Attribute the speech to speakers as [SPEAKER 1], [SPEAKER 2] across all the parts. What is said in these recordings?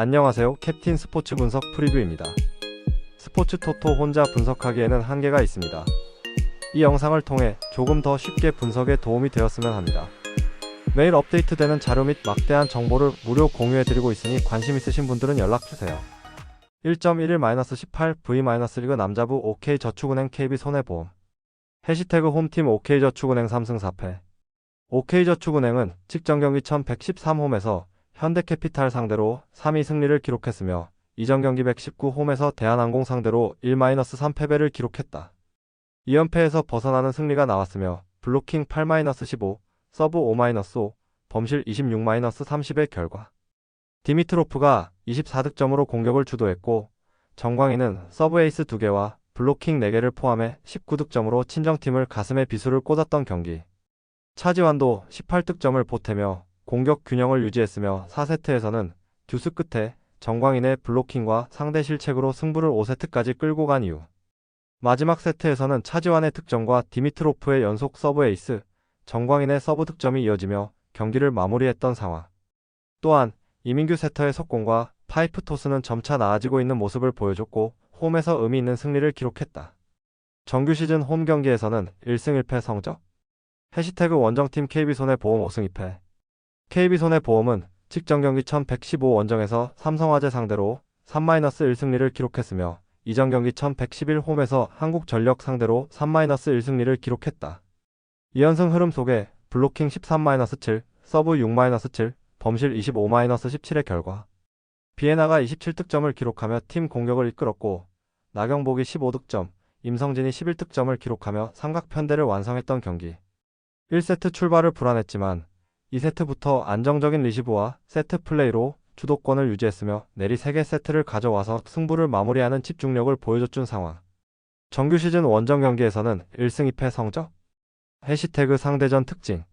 [SPEAKER 1] 안녕하세요. 캡틴 스포츠 분석 프리뷰입니다. 스포츠 토토 혼자 분석하기에는 한계가 있습니다. 이 영상을 통해 조금 더 쉽게 분석에 도움이 되었으면 합니다. 매일 업데이트되는 자료 및 막대한 정보를 무료 공유해드리고 있으니 관심 있으신 분들은 연락주세요. 1.11-18 V-리그 남자부 OK저축은행 KB손해보험 해시태그 홈팀 OK저축은행 3승 4패 OK저축은행은 직전 경기 1113홈에서 현대캐피탈 상대로 3위 승리를 기록했으며 이전 경기 119 홈에서 대한항공 상대로 1-3 패배를 기록했다. 2연패에서 벗어나는 승리가 나왔으며 블로킹 8-15, 서브 5-5, 범실 26-30의 결과. 디미트로프가 24득점으로 공격을 주도했고 정광희는 서브 에이스 2개와 블로킹 4개를 포함해 19득점으로 친정팀을 가슴에 비수를 꽂았던 경기. 차지완도 18득점을 보태며 공격 균형을 유지했으며 4세트에서는 듀스 끝에 정광인의 블로킹과 상대 실책으로 승부를 5세트까지 끌고 간 이후 마지막 세트에서는 차지완의 득점과 디미트로프의 연속 서브 에이스, 정광인의 서브 득점이 이어지며 경기를 마무리했던 상황. 또한 이민규 세터의 속공과 파이프 토스는 점차 나아지고 있는 모습을 보여줬고 홈에서 의미 있는 승리를 기록했다. 정규 시즌 홈 경기에서는 1승 1패 성적. 해시태그 원정팀 KB손해 보험 5승 2패. KB손해보험은 직전 경기 1115 원정에서 삼성화재 상대로 3-1승리를 기록했으며 이전 경기 1111 홈에서 한국전력 상대로 3-1승리를 기록했다. 2연승 흐름 속에 블로킹 13-7, 서브 6-7, 범실 25-17의 결과 비에나가 27득점을 기록하며 팀 공격을 이끌었고 나경복이 15득점, 임성진이 11득점을 기록하며 삼각편대를 완성했던 경기. 1세트 출발을 불안했지만 2세트부터 안정적인 리시브와 세트 플레이로 주도권을 유지했으며 내리 3개 세트를 가져와서 승부를 마무리하는 집중력을 보여줬준 상황. 정규 시즌 원정 경기에서는 1승 2패 성적. 해시태그 상대전 특징.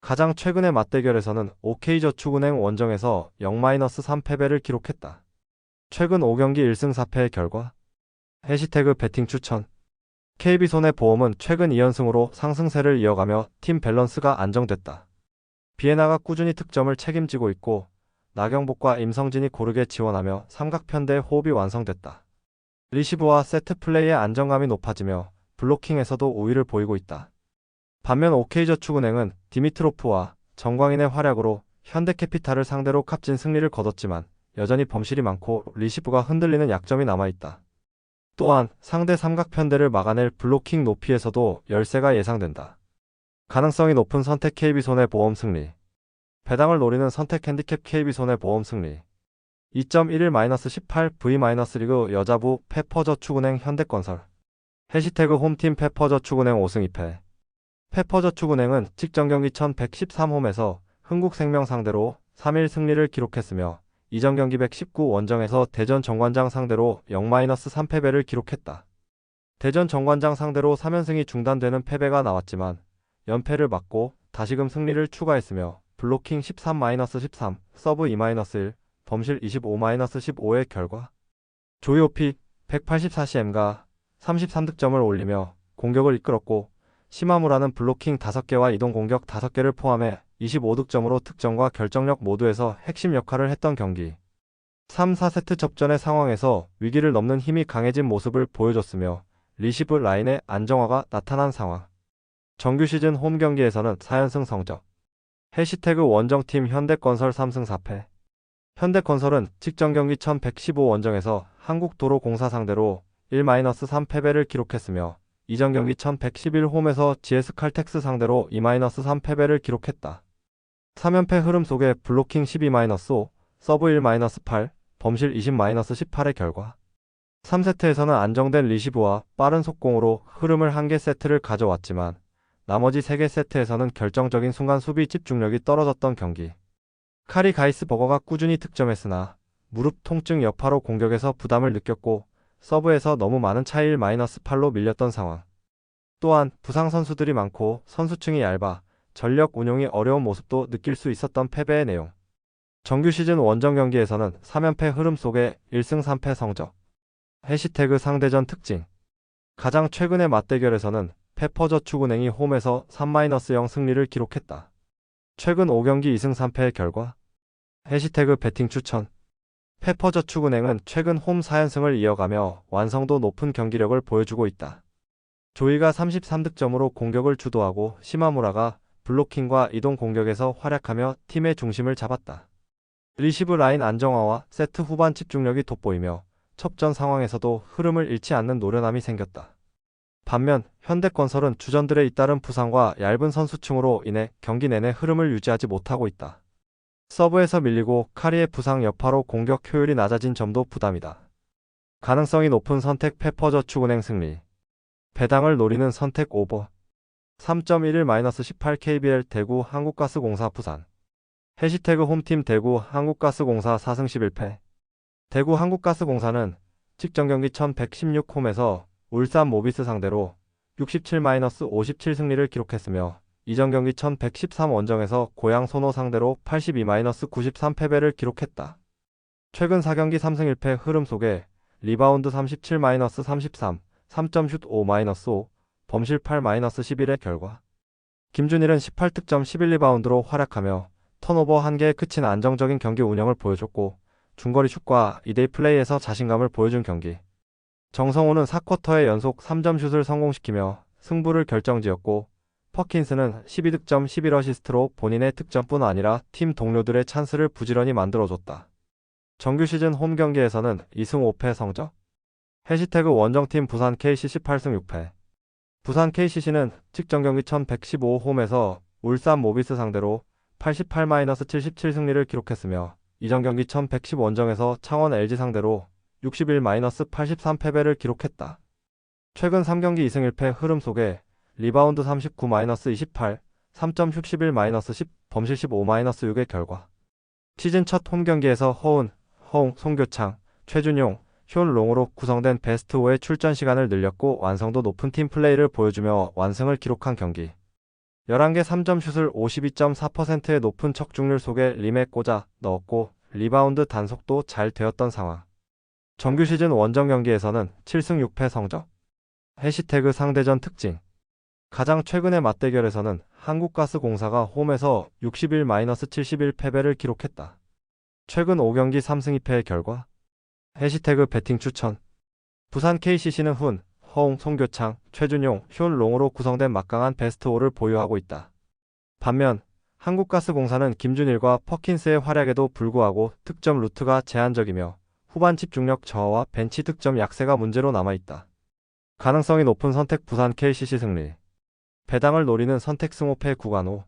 [SPEAKER 1] 가장 최근의 맞대결에서는 OK저축은행 원정에서 0-3패배를 기록했다. 최근 5경기 1승 4패의 결과. 해시태그 배팅 추천. KB손해보험은 최근 2연승으로 상승세를 이어가며 팀 밸런스가 안정됐다. 비에나가 꾸준히 득점을 책임지고 있고 나경복과 임성진이 고르게 지원하며 삼각편대의 호흡이 완성됐다. 리시브와 세트 플레이의 안정감이 높아지며 블로킹에서도 우위를 보이고 있다. 반면 OK저축은행은 디미트로프와 정광인의 활약으로 현대캐피탈을 상대로 값진 승리를 거뒀지만 여전히 범실이 많고 리시브가 흔들리는 약점이 남아있다. 또한 상대 삼각편대를 막아낼 블로킹 높이에서도 열세가 예상된다. 가능성이 높은 선택 KB손해보험 승리. 배당을 노리는 선택 핸디캡 KB손해보험 승리. 2.11-18 V-리그 여자부 페퍼저축은행 현대건설. 해시태그 홈팀 페퍼저축은행 5승 2패. 페퍼저축은행은 직전 경기 1113홈에서 흥국생명 상대로 3일 승리를 기록했으며 이전 경기 119 원정에서 대전 정관장 상대로 0-3패배를 기록했다. 대전 정관장 상대로 3연승이 중단되는 패배가 나왔지만 연패를 막고 다시금 승리를 추가했으며 블로킹 13-13, 서브 2-1, 범실 25-15의 결과 조이오피 184cm가 33득점을 올리며 공격을 이끌었고 시마무라는 블로킹 5개와 이동 공격 5개를 포함해 25득점으로 특정과 결정력 모두에서 핵심 역할을 했던 경기. 3, 4세트 접전의 상황에서 위기를 넘는 힘이 강해진 모습을 보여줬으며 리시브 라인의 안정화가 나타난 상황. 정규 시즌 홈 경기에서는 4연승 성적. 해시태그 원정팀 현대건설 3승 4패. 현대건설은 직전 경기 1115 원정에서 한국도로공사 상대로 1-3패배를 기록했으며 이전 경기 1111 홈에서 GS칼텍스 상대로 2-3 패배를 기록했다. 3연패 흐름 속에 블로킹 12-5, 서브 1-8, 범실 20-18의 결과 3세트에서는 안정된 리시브와 빠른 속공으로 흐름을 한 개 세트를 가져왔지만 나머지 3개 세트에서는 결정적인 순간 수비 집중력이 떨어졌던 경기. 카리 가이스 버거가 꾸준히 득점했으나 무릎 통증 여파로 공격에서 부담을 느꼈고 서브에서 너무 많은 차이 1-8로 밀렸던 상황. 또한 부상 선수들이 많고 선수층이 얇아 전력 운용이 어려운 모습도 느낄 수 있었던 패배의 내용. 정규 시즌 원정 경기에서는 3연패 흐름 속에 1승 3패 성적. 해시태그 상대전 특징. 가장 최근의 맞대결에서는 페퍼저축은행이 홈에서 3-0 승리를 기록했다. 최근 5경기 2승 3패의 결과. 해시태그 배팅 추천. 페퍼저축은행은 최근 홈 4연승을 이어가며 완성도 높은 경기력을 보여주고 있다. 조이가 33득점으로 공격을 주도하고 시마무라가 블로킹과 이동 공격에서 활약하며 팀의 중심을 잡았다. 리시브 라인 안정화와 세트 후반 집중력이 돋보이며 첩전 상황에서도 흐름을 잃지 않는 노련함이 생겼다. 반면 현대건설은 주전들의 잇따른 부상과 얇은 선수층으로 인해 경기 내내 흐름을 유지하지 못하고 있다. 서브에서 밀리고 카리의 부상 여파로 공격 효율이 낮아진 점도 부담이다. 가능성이 높은 선택 페퍼저축은행 승리. 배당을 노리는 선택 오버. 3.11-18 KBL 대구 한국가스공사 부산. 해시태그 홈팀 대구 한국가스공사 4승 11패. 대구 한국가스공사는 직전 경기 1116 홈에서 울산 모비스 상대로 67-57 승리를 기록했으며 이전 경기 1113 원정에서 고양 소노 상대로 82-93 패배를 기록했다. 최근 4경기 3승 1패 흐름 속에 리바운드 37-33, 3점슛 5-5, 범실 8-11의 결과. 김준일은 18득점 11리바운드로 활약하며 턴오버 1개에 그친 안정적인 경기 운영을 보여줬고 중거리 슛과 2대2 플레이에서 자신감을 보여준 경기. 정성호는 4쿼터에 연속 3점 슛을 성공시키며 승부를 결정지었고 퍼킨스는 12득점 11어시스트로 본인의 득점뿐 아니라 팀 동료들의 찬스를 부지런히 만들어줬다. 정규 시즌 홈 경기에서는 2승 5패 성적. 해시태그 원정팀 부산 KCC 8승 6패. 부산 KCC는 직전 경기 1115 홈에서 울산 모비스 상대로 88-77 승리를 기록했으며 이전 경기 1110 원정에서 창원 LG 상대로 61-83 패배를 기록했다. 최근 3경기 2승 1패 흐름 속에 리바운드 39-28, 3점 슛 11-10, 범실 15-6의 결과. 시즌 첫 홈 경기에서 허운, 허웅, 송교창, 최준용, 효론롱으로 구성된 베스트 5의 출전 시간을 늘렸고 완성도 높은 팀 플레이를 보여주며 완승을 기록한 경기. 11개 3점 슛을 52.4%의 높은 척중률 속에 림에 꽂아 넣었고 리바운드 단속도 잘 되었던 상황. 정규 시즌 원정 경기에서는 7승 6패 성적. 해시태그 상대전 특징. 가장 최근의 맞대결에서는 한국가스공사가 홈에서 61-71 패배를 기록했다. 최근 5경기 3승 2패의 결과. 해시태그 배팅 추천. 부산 KCC는 훈, 허웅, 송교창, 최준용, 효론롱으로 구성된 막강한 베스트 5를 보유하고 있다. 반면 한국가스공사는 김준일과 퍼킨스의 활약에도 불구하고 득점 루트가 제한적이며 후반 집중력 저하와 벤치 득점 약세가 문제로 남아있다. 가능성이 높은 선택 부산 KCC 승리. 배당을 노리는 선택 승호패 구간호.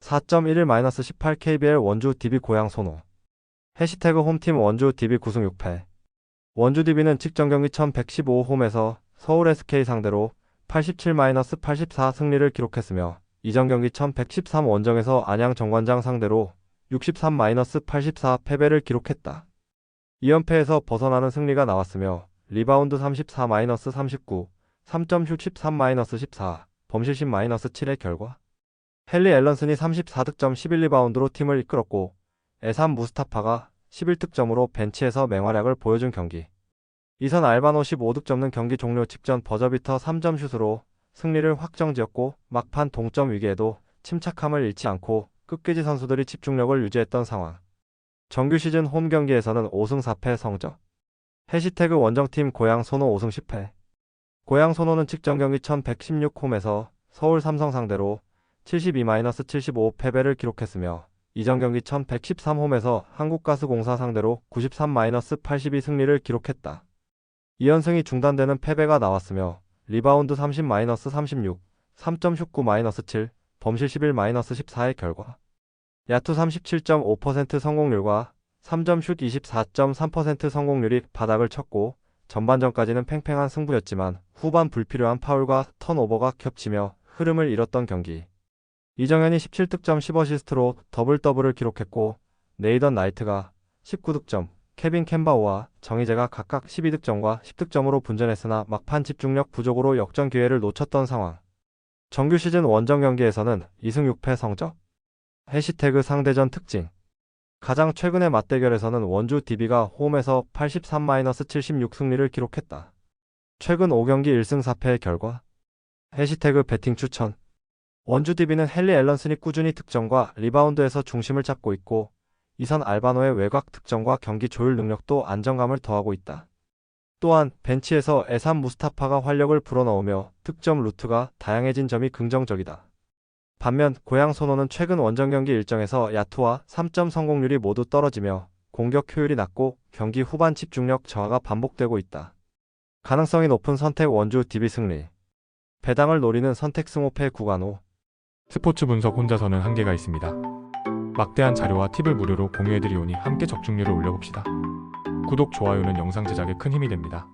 [SPEAKER 1] 4.11-18 KBL 원주 DB 고양 선호. 해시태그 홈팀 원주 DB 9승 6패. 원주 DB는 직전 경기 1115 홈에서 서울 SK 상대로 87-84 승리를 기록했으며 이전 경기 1113 원정에서 안양 정관장 상대로 63-84 패배를 기록했다. 2연패에서 벗어나는 승리가 나왔으며 리바운드 34-39, 3점 슛 13-14, 범실 10-7의 결과. 헨리 앨런슨이 34득점 11리바운드로 팀을 이끌었고 에삼 무스타파가 11득점으로 벤치에서 맹활약을 보여준 경기. 이선 알바노 15득점 는 경기 종료 직전 버저비터 3점 슛으로 승리를 확정지었고 막판 동점 위기에도 침착함을 잃지 않고 끝까지 선수들이 집중력을 유지했던 상황. 정규 시즌 홈 경기에서는 5승 4패 성적. 해시태그 원정팀 고양 소노 5승 10패. 고양 소노는 직전 경기 1116 홈에서 서울 삼성 상대로 72-75 패배를 기록했으며 이전 경기 1113 홈에서 한국가스공사 상대로 93-82 승리를 기록했다. 2연승이 중단되는 패배가 나왔으며 리바운드 30-36, 3점 슛 9-7, 범실 11-14의 결과. 야투 37.5% 성공률과 3점 슛 24.3% 성공률이 바닥을 쳤고 전반전까지는 팽팽한 승부였지만 후반 불필요한 파울과 턴오버가 겹치며 흐름을 잃었던 경기. 이정현이 17득점 10어시스트로 더블 더블을 기록했고 네이던 나이트가 19득점, 케빈 캔바오와 정희재가 각각 12득점과 10득점으로 분전했으나 막판 집중력 부족으로 역전 기회를 놓쳤던 상황. 정규 시즌 원정 경기에서는 2승 6패 성적. 해시태그 상대전 특징. 가장 최근의 맞대결에서는 원주 DB가 홈에서 83-76 승리를 기록했다. 최근 5경기 1승 4패의 결과. 해시태그 배팅 추천. 원주 DB는 헨리 앨런슨이 꾸준히 득점과 리바운드에서 중심을 잡고 있고 이선 알바노의 외곽 득점과 경기 조율 능력도 안정감을 더하고 있다. 또한 벤치에서 에산 무스타파가 활력을 불어넣으며 득점 루트가 다양해진 점이 긍정적이다. 반면 고양 소노는 최근 원정 경기 일정에서 야투와 3점 성공률이 모두 떨어지며 공격 효율이 낮고 경기 후반 집중력 저하가 반복되고 있다. 가능성이 높은 선택 원주 DB 승리. 배당을 노리는 선택 승호패 구간 호.
[SPEAKER 2] 스포츠 분석 혼자서는 한계가 있습니다. 막대한 자료와 팁을 무료로 공유해드리오니 함께 적중률을 올려봅시다. 구독, 좋아요는 영상 제작에 큰 힘이 됩니다.